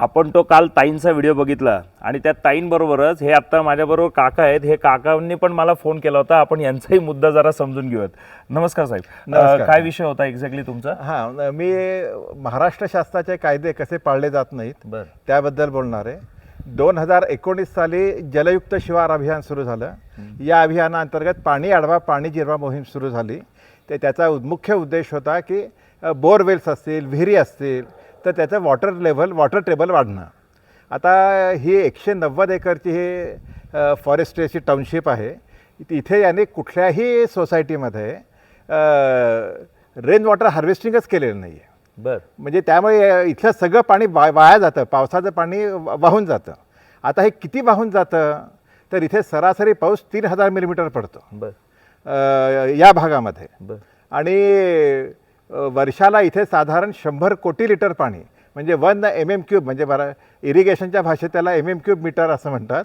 आपण तो काल ताईंचा व्हिडिओ बघितला आणि त्या ताईंबरोबरच हे आता माझ्याबरोबर काका आहेत. हे काकांनी पण मला फोन केला होता. आपण यांचाही मुद्दा जरा समजून घेऊयात. नमस्कार साहेब. नमस्कार. काय विषय होता एक्झॅक्टली तुमचा? हां मी महाराष्ट्र शासनाचे कायदे कसे पाळले जात नाहीत बर. त्याबद्दल बोलणार आहे. दोन हजार एकोणीस साली जलयुक्त शिवार अभियान सुरू झालं. या अभियानाअंतर्गत पाणी अडवा पाणी जिरवा मोहीम सुरू झाली. ते त्याचा उद- मुख्य उद्देश होता की अ, बोरवेल्स असतील विहिरी असतील तर त्याचं वॉटर लेव्हल वॉटर टेबल वाढणं. आता ही एकशे नव्वद एकरची ही फॉरेस्ट्रीची टाउनशिप आहे. इथे यांनी कुठल्याही सोसायटीमध्ये रेन वॉटर हार्वेस्टिंगच केलेलं नाही आहे बर. म्हणजे त्यामुळे इथलं सगळं पाणी वा वाया जातं. पावसाचं पाणी वाहून जातं. आता हे किती वाहून जातं? तर इथे सरासरी पाऊस तीन हजार मिलीमीटर पडतो. बर. या भागामध्ये. बर. आणि वर्षाला इथे साधारण शंभर कोटी लिटर पाणी म्हणजे वन एम एम क्यूब म्हणजे बरं इरिगेशनच्या भाषेत त्याला एम एम क्यूब मीटर असं म्हणतात.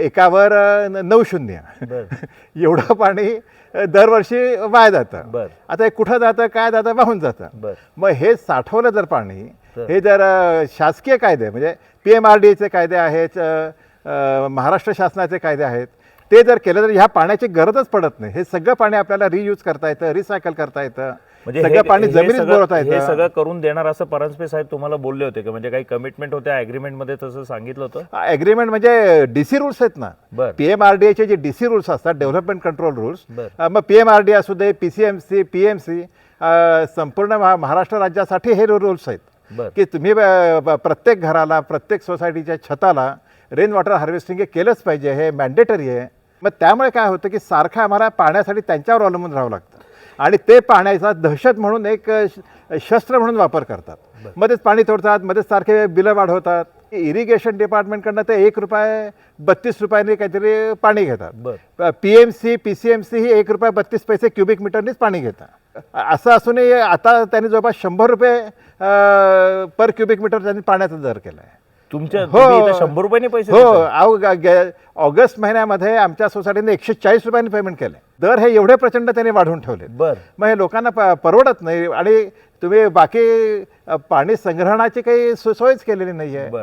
एकावर नऊ शून्य. एवढं पाणी दरवर्षी वाया जातं. आता हे कुठं जातं काय जातं वाहून जातं. मग हे साठवलं जर पाणी? हे जर शासकीय कायदे म्हणजे पी एम आर डी एचे कायदे आहेत महाराष्ट्र शासनाचे कायदे आहेत ते जर केलं तर ह्या पाण्याची गरजच पडत नाही. हे सगळं पाणी आपल्याला रियूज करता येतं रिसायकल करता येतं. म्हणजे सगळं पाणी जमिनीत सगळं- बोलवता हे सगळं करून देणार असं परांजपे साहेब तुम्हाला बोलले होते का? म्हणजे काही कमिटमेंट होत्या अग्रीमेंटमध्ये तसं सांगितलं होतं? ॲग्रीमेंट म्हणजे डीसी रूल्स आहेत ना. बर. पी एम आर डी एचे जे डी सी रूल्स असतात डेव्हलपमेंट कंट्रोल रूल्स मग पी एम आर डी असू दे P C M C P M C संपूर्ण महा- महाराष्ट्र राज्यासाठी हे रूल्स आहेत. की तुम्ही प्रत्येक घराला प्रत्येक सोसायटीच्या छताला रेन वॉटर हार्वेस्टिंग हे केलंच पाहिजे हे मॅन्डेटरी आहे. मग त्यामुळे काय होतं की सारखं आम्हाला पाण्यासाठी त्यांच्यावर अवलंबून राहावं लागतं. आणि ते पाण्याचा दहशत म्हणून एक शस्त्र म्हणून वापर करतात. मध्येच पाणी तोडतात मध्येच सारखे बिलं वाढवतात. इरिगेशन डिपार्टमेंटकडनं ते एक रुपये बत्तीस रुपयांनी काहीतरी पाणी घेतात. P M C P C M C ही एक रुपये बत्तीस पैसे क्युबिक मीटरनीच पाणी घेतात. असं असूनही आता त्यांनी जवळपास शंभर रुपये पर क्युबिक मीटर त्यांनी पाण्याचा दर केला आहे तुमच्या हो. तुम्ही इथं शंभर रुपयाने पैसे हो. देताय? अहो, ग- गे- ऑगस्ट महिन्यामध्ये आमच्या सोसायटीने एकशे चाळीस रुपयांनी पेमेंट केलं दर हे एवढे प्रचंड त्यांनी वाढवून ठेवले बर. मग हे लोकांना प परवडत नाही आणि तुम्ही बाकी अ, पाणी संग्रहणाची काही सो- सोयच केलेली नाही आहे बर.